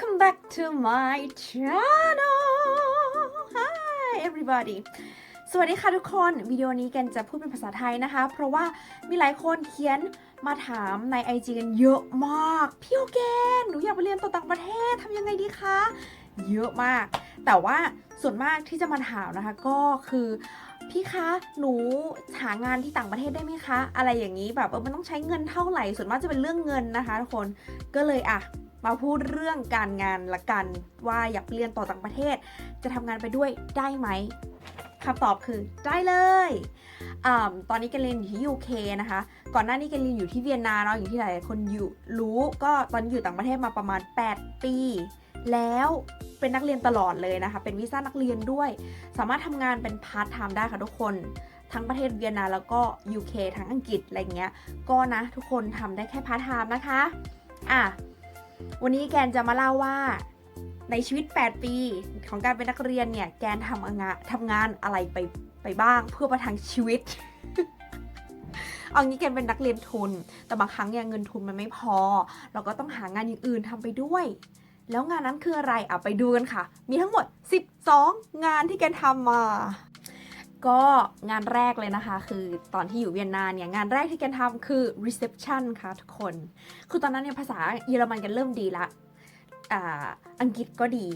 welcome back to my channel Hi everybody สวัสดีค่ะทุกคนวิดีโอนี้แกนจะพูดเป็นภาษาไทยนะคะ เพราะว่ามีหลายคนเขียนมาถามใน IG กันเยอะมาก พี่โอแกนหนูอยากไปเรียนต่อต่างประเทศทำยังไงดีคะ เยอะมาก แต่ว่าส่วนมากที่จะมาถามนะคะ ก็คือพี่คะ หนูหางานที่ต่างประเทศได้ไหมคะ อะไรอย่างนี้แบบเออมันต้องใช้เงินเท่าไหร่ ส่วนมากจะเป็นเรื่องเงินนะคะทุกคน ก็เลยอะ มาพูดเรื่องการงานละกันว่าอยากเรียนต่อต่างประเทศ จะทำงานไปด้วยได้ไหมคำตอบคือได้เลยอตอนนี้แกเรียนอยู่ที่ UK นะคะ ก่อนหน้านี้แกเรียนอยู่ที่เวียนนาเนาะอย่างที่หลายคนอยู่รู้ ก็ตอนอยู่ต่างประเทศมาประมาณ 8 ปี แล้วเป็นนักเรียนตลอดเลยนะคะ เป็นวีซ่านักเรียนด้วย สามารถทำงานเป็นพาร์ทไทม์ได้ค่ะทุกคนทั้งประเทศเวียนนาแล้วก็ UK ทั้งอังกฤษอะไรเงี้ย ก็นะทุกคนทำได้แค่พาร์ทไทม์นะคะ อะ วันนี้แกนจะมาเล่าว่า ในชีวิต 8 ปีของการเป็นนักเรียนเนี่ย แกนทำงานทำงานอะไรไปไปบ้างเพื่อประทังชีวิต เอางี้แกนเป็นนักเรียนทุน แต่บางครั้งเนี่ยเงินทุนมันไม่พอ เราก็ต้องหางานอย่างอื่นทำไปด้วย แล้วงานนั้นคืออะไรอะไปดูกันค่ะ มีทั้งหมด 12 งานที่แกนทำมา ก็งานแรกเลยนะคะ คือตอนที่อยู่เวียนนาเนี่ย งานแรกที่แกนทำคือ reception ค่ะทุกคน คือตอนนั้นเนี่ยภาษาเยอรมันกันเริ่มดีละอ่าอังกฤษก็ดี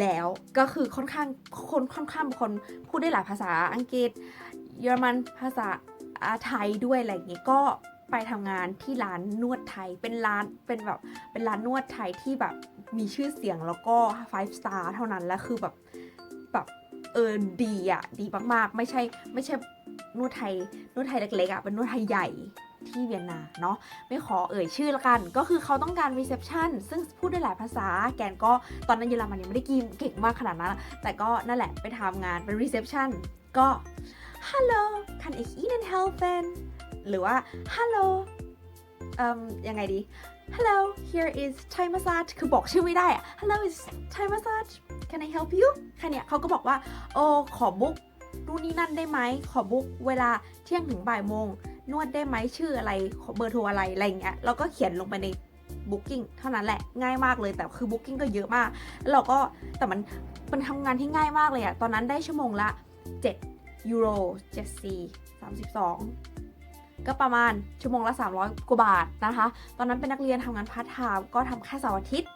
แล้วก็คือค่อนข้างคนค่อนข้างเป็นคนพูดได้หลายภาษาอังกฤษ เยอรมันภาษาไทยด้วยอะไรอย่างเงี้ยก็ไปทำงานที่ร้านนวดไทยเป็นร้านเป็นแบบเป็นร้านนวดไทยที่แบบมีชื่อเสียงแล้วก็ five star เท่านั้นแล้วคือแบบแบบ เออดีอะดีมากๆ ไม่ใช่ไม่ใช่นวดไทยนวดไทยเล็กๆอะเป็นนวดไทยใหญ่ที่เวียนนาเนาะไม่ขอเอ่ยชื่อละกัน ก็คือเขาต้องการ reception ซึ่งพูดได้หลายภาษา แกนก็ตอนนั้นเยอรมันยังไม่ได้กินเก่งมากขนาดนั้น แต่ก็นั่นแหละไปทำงานเป็น reception ก็ Hello can ich Ihnen helfen หรือว่า Hello เอ่มยังไงดี Hello here is Thai massage คือบอกชื่อไม่ได้อะ Hello is Thai massage can I help you แค่เนี้ยเขาก็บอกว่า โอ้ขอบุ๊กนู่นนี่นั่นได้ไหม ขอบุ๊กเวลาเที่ยงถึงบ่ายโมง นวดได้ไหมชื่ออะไร เบอร์โทรอะไร อะไรอย่างเงี้ย เราก็เขียนลงไปใน Booking เท่านั้นแหละ ง่ายมากเลย แต่คือ Booking ก็เยอะมากแล้วเราก็ แต่มัน มันทำงานที่ง่ายมากเลยอะตอนนั้นได้ชั่วโมงละ 7 ยูโร7 4 32ก็ประมาณชั่วโมงละ 300 กว่าบาทนะคะ ตอนนั้นเป็นนักเรียนทำงานพาร์ทไทม์ก็ทำแค่เสาร์อาทิตย์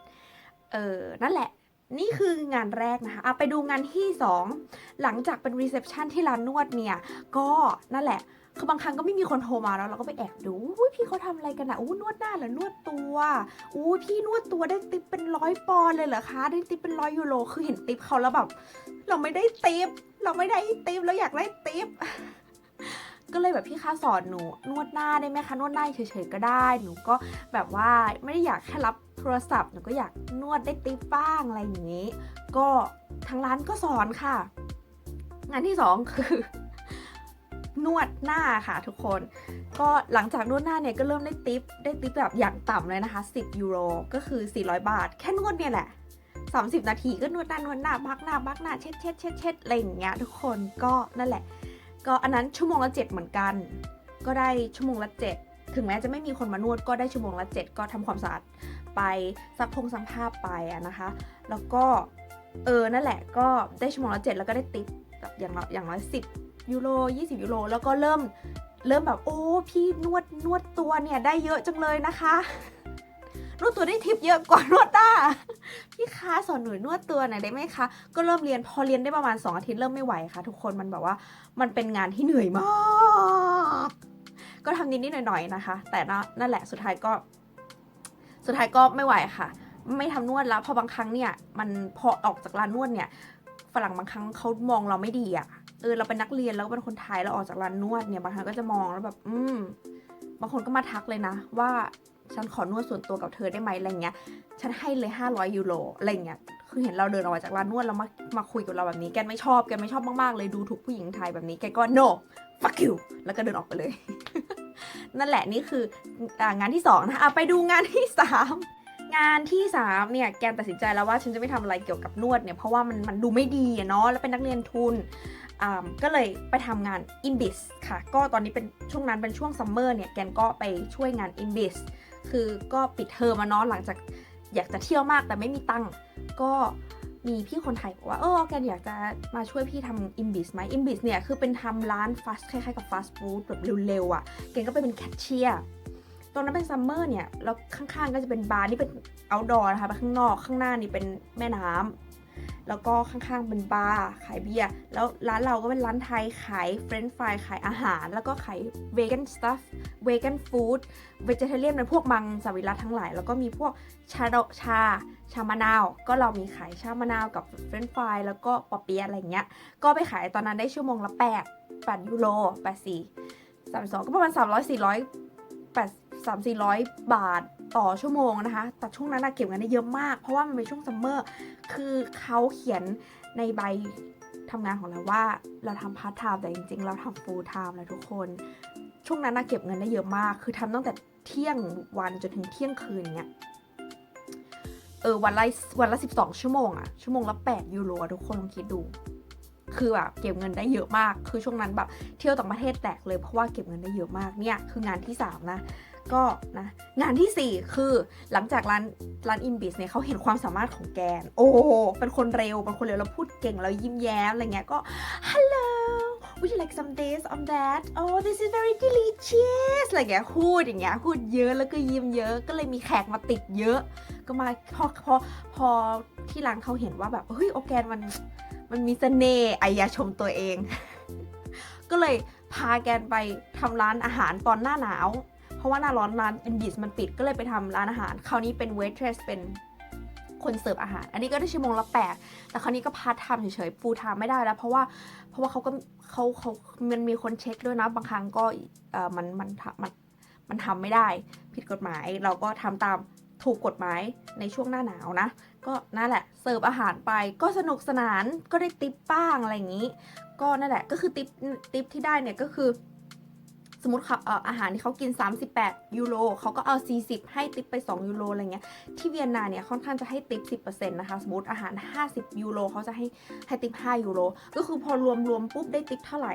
เออ นั่นแหละ นี่คืองานแรกนะคะอะไปดูงานที่ 2 หลังจากเป็นรีเซพชันที่ร้านนวดเนี่ย ก็นั่นแหละ คือบางครั้งก็ไม่มีคนโทรมาแล้วเราก็ไปแอบดูอุ้ยพี่เขาทำอะไรกันอะอู้นวดหน้าเหรอนวดตัวอู้พี่นวดตัวได้ติปเป็นร้อยปอนเลยเหรอคะได้ติปเป็นร้อยยูโรคือเห็นติปเขาแล้วแบบเราไม่ได้ติปเราไม่ได้ติปเราอยากได้ติปก็เลยแบบพี่คะสอนหนูนวดหน้าได้ไหมคะนวดหน้าเฉยๆก็ได้ หนูก็แบบว่าไม่ได้อยากแค่รับ โทรศัพท์หนูก็อยากนวดได้ติปบ้างอะไรอย่างนี้ ก็ทางร้านก็สอนค่ะ งานที่สองคือนวดหน้าค่ะทุกคน ก็หลังจากนวดหน้าเนี่ยก็เริ่มได้ติปได้ติปแบบอย่างต่ำเลยนะคะ 10 ยูโรก็คือ 400 บาท แค่นวดเนี่ยแหละ 30 นาทีก็นวดหน้านวดหน้าบักหน้าบักหน้าเช็ดเช็ดเช็ดเช็ดอะไรอย่างเงี้ยทุกคนก็นั่นแหละ ก็อันนั้นชั่วโมงละ 7 เหมือนกัน ก็ได้ชั่วโมงละ 7 ถึงแม้จะไม่มีคนมานวดก็ได้ชั่วโมงละ 7 ก็ทำความสะอาด ไปซักพงซักผ้าไปอะนะคะ แล้วก็เออนั่นแหละก็ได้ชั่วโมงละ7แล้วก็ได้ติปแบบอย่างละอย่างละ10ยูโร20 ยูโร แล้วก็เริ่มเริ่มแบบโอ้พี่นวดนวดตัวเนี่ยได้เยอะจังเลยนะคะนวดตัวได้ทิปเยอะกว่านวดหน้าพี่คะสอนหนูนวดตัวหน่อยได้ไหมคะก็เริ่มเรียนพอเรียนได้ประมาณ 2 อาทิตย์เริ่มไม่ไหวค่ะ ทุกคนมันแบบว่ามันเป็นงานที่เหนื่อยมาก ก็ทำนิดๆหน่อยๆนะคะ แต่นั่นแหละสุดท้ายก็ สุดท้ายก็ไม่ไหวค่ะ ไม่ทำนวดแล้ว พอบางครั้งเนี่ยมันพอออกจากร้านนวดเนี่ยฝรั่งบางครั้งเขามองเราไม่ดีอะ่ะเออเราเป็นนักเรียนแล้วก็เป็นคนไทยเราออกจากร้านนวดเนี่ยบางครั้งก็จะมองแล้วแบบ อืม บางคนก็มาทักเลยนะ ว่าฉันขอนวดส่วนตัวกับเธอได้ไหมอะไรเงี้ย ฉันให้เลย 500 ยูโรอะไรเงี้ย คือเห็นเราเดินออกมาจากร้านนวดแล้วมามาคุยกับเราแบบนี้แกไม่ชอบแกไม่ชอบมากๆเลยดูถูกผู้หญิงไทยแบบนี้แกก็ no fuck you แล้วก็เดินออกไปเลย นั่นแหละนี่คืองานที่2นะะอะไปดูงานที่ 3งานที่3เนี่ยแกตัดสินใจแล้วว่าฉันจะไม่ทำอะไรเกี่ยวกับนวดเนี่ยเพราะว่ามันมันดูไม่ดีอะเนาะแล้วเป็นนักเรียนทุนอ่าก็เลยไปทำงาน Inbis ค่ะ ก็ตอนนี้เป็นช่วงนั้นเป็นช่วงซัมเมอร์เนี่ยแกนก็ไปช่วยงาน Inbis คือก็ปิดเทอมมาเนาะหลังจากอยากจะเที่ยวมากแต่ไม่มีตังค์ก็ มีพี่คนไทยบอกว่าเออแกนอยากจะมาช่วยพี่ทำอิมบิสไหมอิมบิสเนี่ย คือเป็นทำร้านฟาสคล้ายๆกับฟาสต์ฟู้ดแบบเร็วๆอะ่ะแกนก็ไปเป็นแคชเชียร์ตอนนั้นเป็นซัมเมอร์เนี่ย แล้วข้างๆก็จะเป็นบาร์นี่เป็นเอาดอร์นะคะไปข้างนอกข้างหน้านี่เป็นแม่น้ำแล้วก็ข้างๆเป็นบาร์ขายเบียร์ แล้วร้านเราก็เป็นร้านไทยขายเฟรนช์ฟรายขายอาหาร แล้วก็ขายเวกันสตัฟเวกันฟู้ดเวจเทเรียนเป็นพวกมังสวิรัตทั้งหลาย แล้วก็มีพวกชาดอกชา ชามะนาว ก็เรามีขายชามะนาวกับเฟรนช์ฟรายแล้วก็ปอเปี๊ยะอะไรเงี้ย ก็ไปขายตอนนั้นได้ชั่วโมงละ8 8ยูโร84 32ก็ประมาณ 300 400 8 3 400 บาทต่อชั่วโมงนะคะ แต่ช่วงนั้นเก็บเงินได้เยอะมาก เพราะว่ามันเป็นช่วงซัมเมอร์ คือเขาเขียนในใบทำงานของเราว่าเราทำพาร์ทไทม์แต่จริงๆ เราทำฟูลไทม์เลยทุกคน ช่วงนั้นเก็บเงินได้เยอะมาก คือทำตั้งแต่เที่ยงวันจนถึงเที่ยงคืนเนี่ย เออวันละวันละ12ชั่วโมงอะชั่วโมงละ8ยูโรทุกคนลองคิดดู คือแบบเก็บเงินได้เยอะมาก คือช่วงนั้นแบบเที่ยวต่างประเทศแตกเลยเพราะว่าเก็บเงินได้เยอะมากเนี่ยคืองานที่ 3 นะก็นะงานทีสี่4 คือหลังจากร้านร้านอิมบิสเนี่ยเขาเห็นความสามารถของแกน โอ้เป็นคนเร็วเป็นคนเร็วแล้วพูดเก่งแล้วยิ้มแย้มอะไรเงี้ยก็ hello would you like some this on that oh this is very delicious อะไรเงี้ยพูดอย่างเงี้ยพูดเยอะแล้วก็ยิ้มเยอะก็เลยมีแขกมาติดเยอะ ก็มาพอพอพอที่ร้านเขาเห็นว่าแบบเฮ้ยโอแกนมันมันมีเสน่ห์ไอยาชมตัวเอง ก็เลยพาแกนไปทำร้านอาหารตอนหน้าหนาว เพราะว่าหน้าร้อนร้านอินบิสมันปิดก็เลยไปทำร้านอาหาร คราวนี้เป็นเวทเทรสเป็นคนเสิร์ฟอาหาร อันนี้ก็ได้ชั่วโมงละแปดแต่คราวนี้ก็พาร์ทไทม์เฉยๆฟูลไทม์ไม่ได้แล้ว เพราะว่าเพราะว่าเขาก็เขาเขามันมีคนเช็คด้วยนะ บางครั้งก็เออมันมันมันมันทำไม่ได้ ผิดกฎหมายเราก็ทำตาม ถูกกฎหมายในช่วงหน้าหนาวนะ ก็นั่นแหละเสิร์ฟอาหารไปก็สนุกสนานก็ได้ติปบ้างอะไรอย่างนี้ ก็นั่นแหละก็คือติปติปที่ได้เนี่ยก็คือสมมติเขาเอ่ออาหารที่เขากิน 38 ยูโรเขาก็เอา 40 ให้ติปไป 2 ยูโรอะไรเงี้ย ที่เวียนนาเนี่ยค่อนข้างจะให้ติป 10%นะคะ สมมติอาหาร 50 ยูโรเขาจะให้ให้ติป 5 ยูโร ก็คือพอรวมรวมปุ๊บได้ติปเท่าไหร่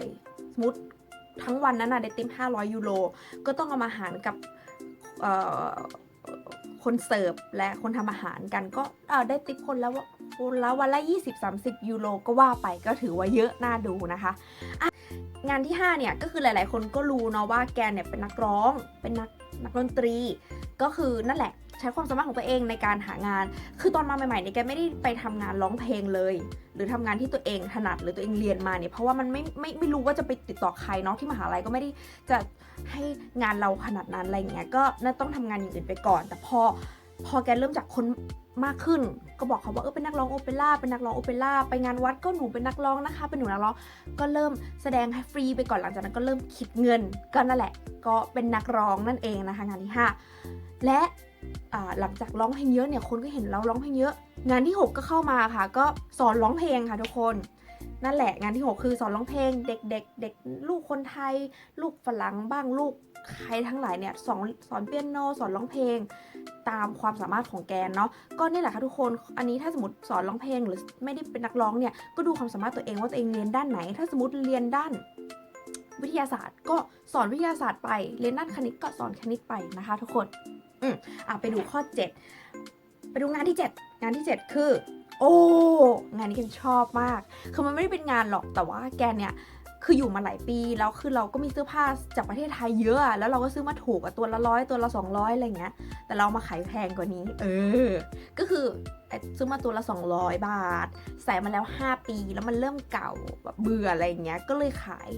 สมมติทั้งวันนั้นน่ะได้ติป 500 ยูโร ก็ต้องเอามาหารกับเอ่อ คนเสิร์ฟและคนทำอาหารกันก็ได้ติปคนละวคนละวันละ 20-30 ยูโรก็ว่าไปก็ถือว่าเยอะน่าดูนะคะงานที่ 5 เนี่ย ก็คือหลาย ๆ คนก็รู้เนาะว่าแกเนี่ยเป็นนักร้องเป็นนักนักดนตรี ก็คือนั่นแหละ ใช้ความสามารถของตัวเองในการหางาน คือตอนมาใหม่ๆเนี่ยแกไม่ได้ไปทำงานร้องเพลงเลย หรือทำงานที่ตัวเองถนัดหรือตัวเองเรียนมาเนี่ยเพราะว่ามันไม่ไม่ไม่รู้ว่าจะไปติดต่อใครเนาะที่มหาลัยก็ไม่ได้จะให้งานเราขนาดนั้นอะไรเงี้ยก็น่าต้องทำงานอย่างอื่นไปก่อน แต่พอพอแกเริ่มจากคนมากขึ้นก็บอกเขาว่าเออเป็นนักร้องโอเปร่าเป็นนักร้องโอเปร่าไปงานวัดก็หนูเป็นนักร้องนะคะ เป็นหนูนักร้องก็เริ่มแสดงให้ฟรีไปก่อนหลังจากนั้นก็เริ่มคิดเงินก็นั่นแหละ ก็เป็นนักร้องนั่นเองนะคะงานที่ 5 และ หลังจากร้องเพลงเยอะเนี่ยคนก็เห็นเราร้องเพลงเยอะ งานที่ 6 ก็เข้ามาค่ะ ก็สอนร้องเพลงค่ะทุกคนนั่นแหละงานที่ 6 คือสอนร้องเพลงเด็กๆเด็กลูกคนไทย ลูกฝรั่งบ้างลูกใครทั้งหลายเนี่ยสอนสอนเปียโนสอนร้องเพลง ตามความสามารถของแกนเนาะก็นี่แหละค่ะทุกคนอันนี้ถ้าสมมติสอนร้องเพลงหรือไม่ได้เป็นนักร้องเนี่ยก็ดูความสามารถตัวเองว่าตัวเองเรียนด้านไหน ถ้าสมมติเรียนด้านวิทยาศาสตร์ ก็สอนวิทยาศาสตร์ไปเรียนด้านคณิตก็สอนคณิตไปนะคะ ทุกคน อืมอะไปดูข้อ 7 ไปดูงานที่ 7 งานที่ 7 คือ โอ้งานนี้แกนชอบมาก คือมันไม่ได้เป็นงานหรอกแต่ว่าแกเนี่ยคืออยู่มาหลายปีแล้วคือเราก็มีเสื้อผ้าจากประเทศไทยเยอะแล้วเราก็ซื้อมาถูกอะตัวละร้อยตัวละ 200อะไรเงี้ย แต่เรามาขายแพงกว่านี้ เออ ก็คือซื้อมาตัวละ 200 บาท ใส่มาแล้ว 5 ปีแล้วมันเริ่มเก่าแบบเบื่ออะไรเงี้ยก็เลยขาย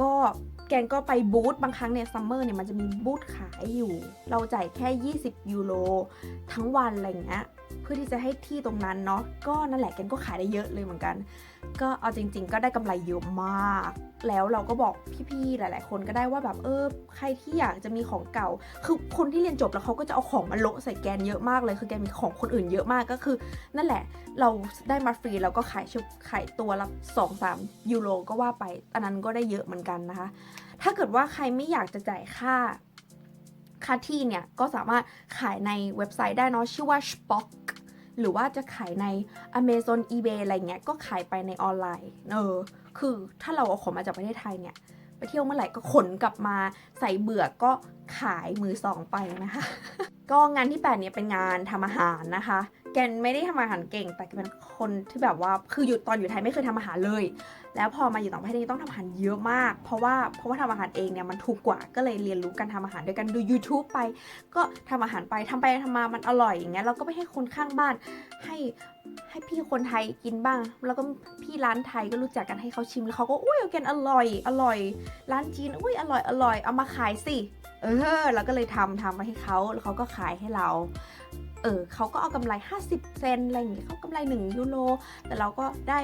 ก็แกนก็ไปบูธบางครั้งเนี่ยซัมเมอร์เนี่ยมันจะมีบูธขายอยู่ เราจ่ายแค่ 20 ยูโรทั้งวันอะไรเงี้ย พื่อที่จะให้ที่ตรงนั้นเนาะก็นั่นแหละแกนก็ขายได้เยอะเลยเหมือนกัน ก็เอาจริง ๆ ก็ได้กำไรเยอะมาก แล้วเราก็บอกพี่ๆหลาย ๆ คนก็ได้ว่าแบบเออใครที่อยากจะมีของเก่า คือคนที่เรียนจบแล้วเขาก็จะเอาของมาโละใส่แกนเยอะมากเลยคือแกนมีของคนอื่นเยอะมากก็คือ นั่นแหละเราได้มาฟรีแล้วก็ขายชุดขายตัวละ2-3ยูโรก็ว่าไปอันนั้นก็ได้เยอะเหมือนกันนะคะ ถ้าเกิดว่าใครไม่อยากจะจ่ายค่าค่าที่เนี่ย ก็สามารถขายในเว็บไซต์ได้เนาะชื่อว่า Spock หรือว่าจะขายใน Amazon eBay อะไรเงี้ยก็ขายไปในออนไลน์เออคือถ้าเราเอาของมาจากประเทศไทยเนี่ยไปเที่ยวเมื่อไหร่ก็ขนกลับมาใส่เบื่อก็ขายมือสองไปนะคะ ก็งานที่แปดเนี่ยเป็นงานทำอาหารนะคะ แกนไม่ได้ทำอาหารเก่ง แต่แกเป็นคนที่แบบว่าคืออยู่ตอนอยู่ไทยไม่เคยทำอาหารเลย แล้วพอมาอยู่ต่างประเทศนี่ต้องทำอาหารเยอะมาก เพราะว่าเพราะว่าทำอาหารเองเนี่ยมันถูกกว่าก็เลยเรียนรู้การทำอาหารด้วยกันดู YouTube ไป ก็ทำอาหารไปทำไปทำมามันอร่อยอย่างเงี้ยเราก็ไปให้คนข้างบ้านให้ให้พี่คนไทยกินบ้าง แล้วก็พี่ร้านไทยก็รู้จักกันให้เขาชิมแล้วเขาก็อุ้ยแกนอร่อย อร่อย ร้านจีนอุ้ยอร่อยอร่อยเอามาขายสิเออเราก็เลยทำทำมาให้เขาแล้วเขาก็ขายให้เรา เออเขาก็เอากำไร 50 เซนอะไรอย่างเงี้ยเขากำไร 1 ยูโรแต่เราก็ได้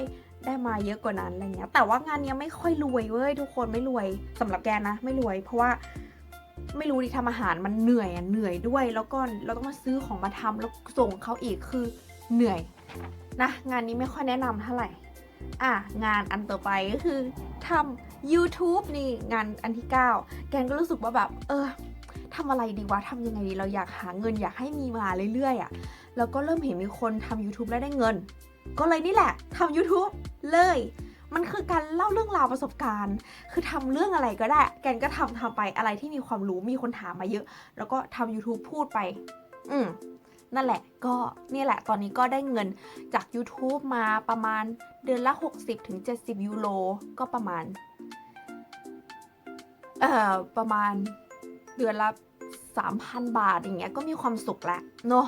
ได้มาเยอะกว่านั้นอะไรเงี้ยแต่ว่างานเนี้ยไม่ค่อยรวยเว้ยทุกคนไม่รวยสำหรับแกนะ ไม่รวย เพราะว่าไม่รู้ดิทำอาหารมันเหนื่อยอะเหนื่อยด้วย แล้วก็เราต้องมาซื้อของมาทำแล้วส่งเขาอีกคือเหนื่อยนะงานนี้ไม่ค่อยแนะนำเท่าไหร่อะงานอันต่อไปก็คือทำ YouTube นี่งานอันที่ 9 แกนก็รู้สึกว่าแบบ เออ ทำอะไรดีวะทำยังไงดีเราอยากหาเงินอยากให้มีมาเรื่อยๆอะ่ะแล้วก็เริ่มเห็นมีคนทำ YouTube แล้วได้เงิน ก็เลยนี่แหละทำ YouTube เลย มันคือการเล่าเรื่องราวประสบการณ์ คือทำเรื่องอะไรก็ได้ แกนก็ทำทำไปอะไรที่มีความรู้มีคนถามมาเยอะ แล้วก็ทำ YouTube พูดไป อืมนั่นแหละก็เนี่ยแหละตอนนี้ก็ได้เงินจาก YouTube มาประมาณเดือนละ 60-70 ยูโรก็ประมาณ เอ่อ ประมาณ เดือนละ3,000 บาทอย่างเงี้ยก็มีความสุขแหละเนาะ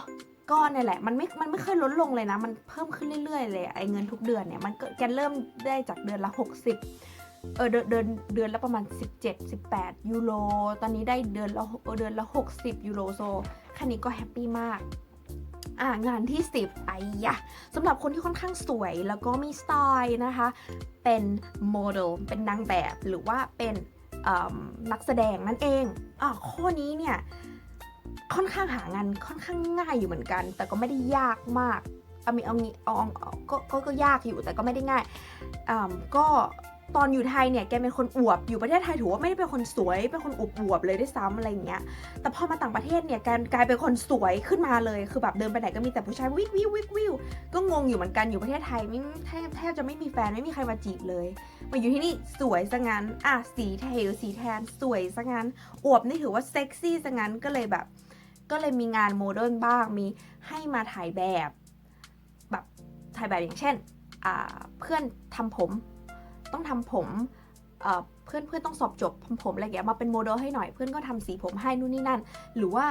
ก็เนี่ยแหละมันไม่ มันไม่เคยลดลงเลยนะ มันเพิ่มขึ้นเรื่อยๆเลยไอ้เงินทุกเดือนเนี่ยมันก็แกเริ่มได้จากเดือนละ 60เออเดือนเดือนเดือนละประมาณ 17 18 ยูโรตอนนี้ได้เดือนละเออเดือนละ 60 ยูโรโซแค่นี้ก็แฮปปี้มากอ่างานที่ 10ไอ้ยะสำหรับคนที่ค่อนข้างสวยแล้วก็มีสไตล์นะคะ เป็นโมเดลเป็นนางแบบหรือว่าเป็น นักแสดงนั่นเองอข้อนี้เนี่ยค่อนข้างหางานค่อนข้างง่ายอยู่เหมือนกัน แต่ก็ไม่ได้ยากมากเอามีเอามีอองก็ก็ยากอยู่แต่ก็ไม่ได้ง่ายก็ ตอนอยู่ไทยเนี่ยแกเป็นคนอวบอยู่ประเทศไทยถือว่าไม่ได้เป็นคนสวยเป็นคนอวบอวบเลยด้วยซ้ำอะไรอย่างเงี้ยแต่พอมาต่างประเทศเนี่ยแกกลายเป็นคนสวยขึ้นมาเลยคือแบบเดินไปไหนก็มีแต่ผู้ชายวิววิววิววิวก็งงอยู่เหมือนกันอยู่ประเทศไทยไม่แทบแทบจะไม่มีแฟนไม่มีใครมาจีบเลยมาอยู่ที่นี่สวยซะงั้นอะสีไทยหรือสีแทนสวยซะงั้นอวบนี่ถือว่าเซ็กซี่ซะงั้นก็เลยแบบก็เลยมีงานโมเดิร์นบ้างมีให้มาถ่ายแบบ แบบถ่ายแบบอย่างเช่นเพื่อนทำผม ต้องทำผมเพื่อนเพื่อนต้องสอบจบทำผมอะไรอย่างเงี้ยมาเป็นโมเดลให้หน่อยเพื่อนก็ทำสีผมให้นู่นนี่นั่น หรือว่า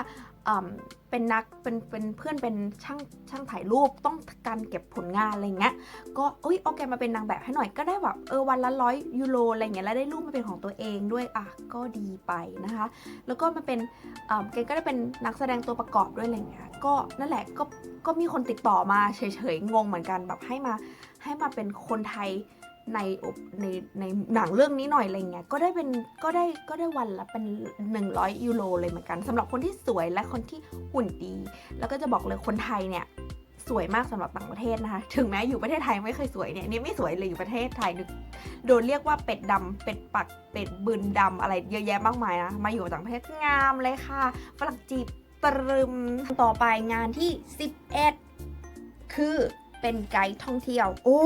เป็นนักเป็นเป็นเพื่อนเป็นช่างช่างถ่ายรูปต้องการเก็บผลงานอะไรเงี้ยก็เอ้ยโอเคมาเป็นนางแบบให้หน่อยก็ได้แบบเออวันละร้อยยูโรอะไรเงี้ยแล้วได้รูปมาเป็นของตัวเองด้วยอะก็ดีไปนะคะ แล้วก็มาเป็นเกนก็ได้เป็นนักแสดงตัวประกอบด้วยอะไรเงี้ยก็นั่นแหละก็ก็มีคนติดต่อมาเฉยๆงงเหมือนกันแบบให้มาให้มาเป็นคนไทย ในในในหนังเรื่องนี้หน่อยอะไรเงี้ยก็ได้เป็นก็ได้ก็ได้วันละเป็น 100 ยูโรเลยเหมือนกันสำหรับคนที่สวยและคนที่หุ่นดี แล้วก็จะบอกเลยคนไทยเนี่ยสวยมากสำหรับต่างประเทศนะคะถึงแม้อยู่ประเทศไทยไม่เคยสวยเนี่ยนี่ไม่สวยเลยอยู่ประเทศไทยโดนเรียกว่าเป็ดดำเป็ดปักเป็ดบืนดำอะไรเยอะแยะมากมายนะมาอยู่ต่างประเทศงามเลยค่ะฝรั่งจีบตรึมต่อไปงานที่ 11 คือ เป็นไกด์ท่องเที่ยว โอ้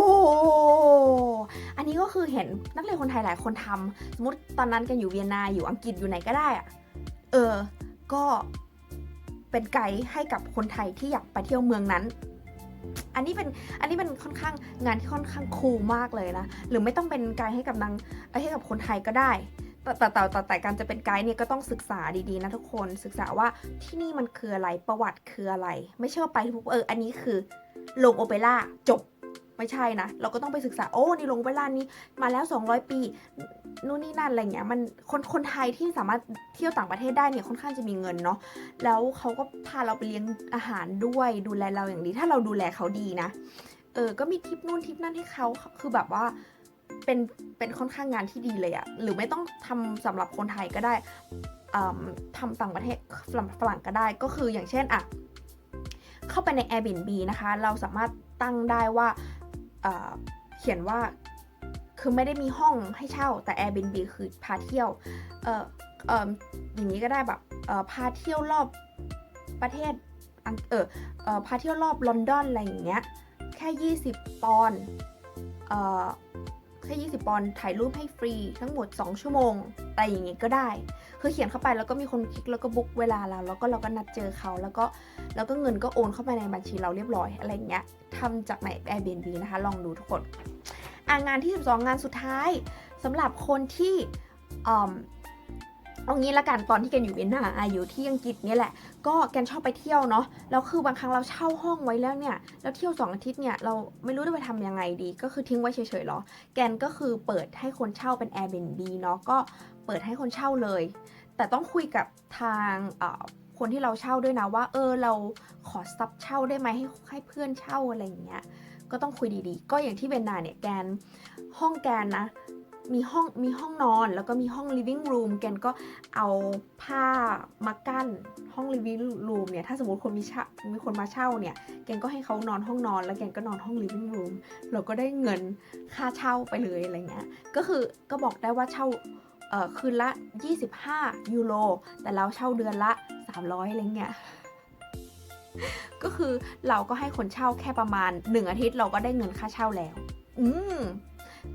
อันนี้ก็คือเห็นนักเรียนคนไทยหลายคนทำสมมติตอนนั้นกันอยู่เวียนนาอยู่อังกฤษอยู่ไหนก็ได้อะเออ ก็เป็นไกด์ให้กับคนไทยที่อยากไปเที่ยวเมืองนั้น อันนี้เป็นอันนี้เป็นค่อนข้างงานที่ค่อนข้างคูลมากเลยนะ หรือไม่ต้องเป็นไกด์ให้กับนางเอ้ยให้กับคนไทยก็ได้แต่แต่แต่แต่แต่การจะเป็นไกด์เนี่ยก็ต้องศึกษาดีๆนะทุกคนศึกษาว่าที่นี่มันคืออะไรประวัติคืออะไร ไม่ใช่ว่าไปปุ๊บเอออันนี้คือ โรงโอเปร่าจบไม่ใช่นะ เราก็ต้องไปศึกษาโอ้นี่โรงโอเปร่านี้มาแล้ว 200 ปีนู่นนี่นั่นอะไรเงี้ยมันคนคนไทยที่สามารถเที่ยวต่างประเทศได้เนี่ยค่อนข้างจะมีเงินเนาะแล้วเขาก็พาเราไปเลี้ยงอาหารด้วยดูแลเราอย่างดี ถ้าเราดูแลเขาดีนะเออก็มีทิปนู่นทิปนั่นให้เขาคือแบบว่าเป็นเป็นค่อนข้างงานที่ดีเลยอะหรือไม่ต้องทำสำหรับคนไทยก็ได้อืมทำต่างประเทศฝรั่งฝรั่งก็ได้ก็คืออย่างเช่นอะ เข้าไปใน Airbnb นะคะ เราสามารถตั้งได้ว่าเเขียนว่าคือไม่ได้มีห้องให้เช่าแต่ Airbnb คือพาเที่ยวเออเอออย่างนี้ก็ได้แบบเออพาเที่ยวรอบประเทศเออเออพาเที่ยวรอบลอนดอนอะไรอย่างเงี้ยแค่ 20 ปอนด์เออแค่ 20 ปอนด์ถ่ายรูปให้ฟรีทั้งหมด 2 ชั่วโมง แต่อย่างงี้ก็ได้ คือเขียนเข้าไปแล้วก็มีคนคลิกแล้วก็บุ๊กเวลาเราแล้วก็เราก็นัดเจอเขาแล้วก็แล้วก็เงินก็โอนเข้าไปในบัญชีเราเรียบร้อยอะไรเงี้ยทำจากใน Airbnb นะคะ ลองดูทุกคนอ่างานที่ 12 งานสุดท้ายสำหรับคนที่อืมเอางี้ละกันตอนที่แกอยู่เวียนนาอะอยู่ที่อังกฤษเนี่ยแหละ ก็แกนชอบไปเที่ยวเนาะแล้วคือบางครั้งเราเช่าห้องไว้แล้วเนี่ยแล้วเที่ยวสองอาทิตย์เนี่ยเราไม่รู้จะไปทำยังไงดี ก็คือทิ้งไว้เฉยๆหรอ แกนก็คือเปิดให้คนเช่าเป็น Airbnb เนาะก็ เปิดให้คนเช่าเลย แต่ต้องคุยกับทางคนที่เราเช่าด้วยนะว่า เออเราขอซับเช่าได้ไหมให้ให้เพื่อนเช่าอะไรอย่างเงี้ยก็ต้องคุยดีๆ ก็อย่างที่เวนนาเนี่ยแกนห้องแกนนะมีห้องมีห้องนอนแล้วก็มีห้อง living room แกนก็เอาผ้ามากั้นห้อง living room เนี่ยถ้าสมมติคนมีเช่ามีคนมาเช่าเนี่ยแกนก็ให้เขานอนห้องนอน แล้วแกนก็นอนห้อง living room เราก็ได้เงินค่าเช่าไปเลยอะไรเงี้ยก็คือก็บอกได้ว่าเช่า คืนละ 25 ยูโร แต่เราเช่าเดือนละ 300อะไรเงี้ย ก็คือเราก็ให้คนเช่าแค่ประมาณ 1 อาทิตย์เราก็ได้เงินค่าเช่าแล้ว อืม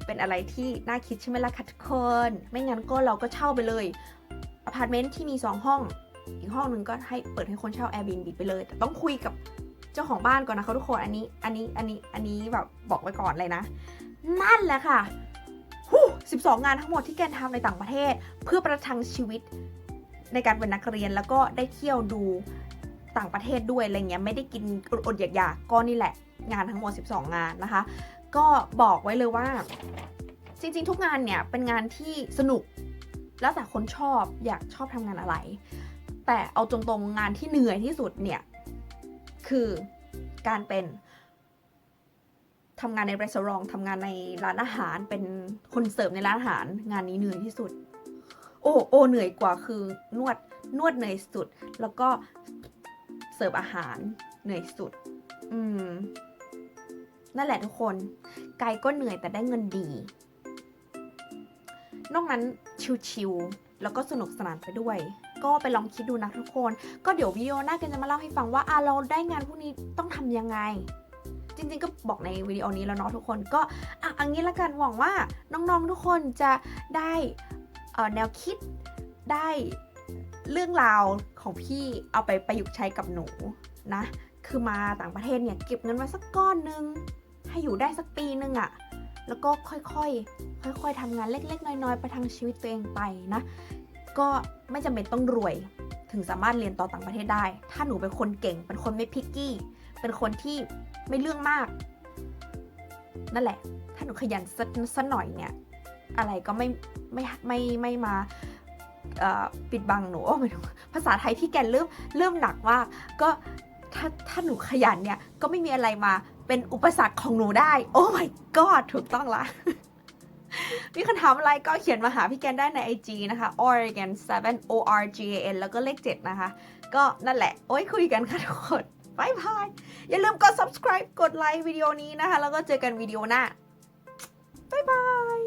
เป็นอะไรที่น่าคิดใช่ไหมล่ะคะทุกคน ไม่งั้นก็เราก็เช่าไปเลย อพาร์ตเมนต์ที่มี 2 ห้อง อีกห้องหนึ่งก็ให้เปิดให้คนเช่า Airbnb ไปเลย แต่ต้องคุยกับเจ้าของบ้านก่อนนะคะทุกคน อันนี้ อันนี้ อันนี้ อันนี้แบบบอกไว้ก่อนเลยนะ นั่นแหละค่ะ 12 งานทั้งหมดที่แกนทำในต่างประเทศ เพื่อประทังชีวิตในการเป็นนักเรียนแล้วก็ได้เที่ยวดูต่างประเทศด้วยอะไรเงี้ยไม่ได้กินอดๆอยากๆก็นี่แหละ งานทั้งหมด 12 งานนะคะ ก็บอกไว้เลยว่า จริงๆ ทุกงานเนี่ยเป็นงานที่สนุกแล้วแต่คนชอบอยากชอบทำงานอะไร แต่เอาตรงๆงานที่เหนื่อยที่สุดเนี่ย คือการเป็น ทำงานในร้านทำงานในร้านอาหารเป็นคนเสิร์ฟในร้านอาหาร งานนี้เหนื่อยที่สุด โอ้โอเหนื่อยกว่าคือนวดนวดเหนื่อยสุด แล้วก็เสิร์ฟอาหารเหนื่อยสุด อืม นั่นแหละทุกคนไกลก็เหนื่อยแต่ได้เงินดี นอกนั้นชิวๆแล้วก็สนุกสนานไปด้วย ก็ไปลองคิดดูนะทุกคน ก็เดี๋ยววิดีโอหน้ากันจะมาเล่าให้ฟังว่าอะเราได้งานพวกนี้ต้องทำยังไง จริงๆก็บอกในวิดีโอนี้แล้วเนาะทุกคนก็อะอันนี้ละกันหวังว่าน้องๆทุกคนจะได้แนวคิดได้เรื่องราวของพี่เอาไปประยุกต์ใช้กับหนูนะ คือมาต่างประเทศเนี่ยเก็บเงินไว้สักก้อนหนึง ให้อยู่ได้สักปีหนึงอะ่ะ แล้วก็ค่อยๆ ค่อยๆทำงานเล็กๆ น้อยๆ ประทังชีวิตตัวเองไปนะ ก็ไม่จำเป็นต้องรวย ถึงสามารถเรียนต่อต่างประเทศได้ ถ้าหนูเป็นคนเก่ง เป็นคนไม่พิกกี้ เป็นคนที่ ไม่เรื่องมาก นั่นแหละ ถ้าหนูขยันสักสักหน่อยเนี่ย อะไรก็ไม่ไม่ไม่ไม่มาเอ่อปิดบังหนูโอ้ไม่รู้ภาษาไทยพี่แกนเริ่มเริ่มหนักมากก็ถ้าถ้าหนูขยันเนี่ย ก็ไม่มีอะไรมาเป็นอุปสรรคของหนูได้ โอ้ my god ถูกต้องละ มีคำถามอะไรก็เขียนมาหาพี่แกนได้ใน IG นะคะ Oregon 7 O R G A N แล้วก็เลข 7 นะคะ ก็นั่นแหละ โอ้ยคุยกันค่ะทุกคน บายบาย อย่าลืมกด subscribe กดไลค์วิดีโอนี้นะคะ แล้วก็เจอกันวิดีโอหน้าบายบาย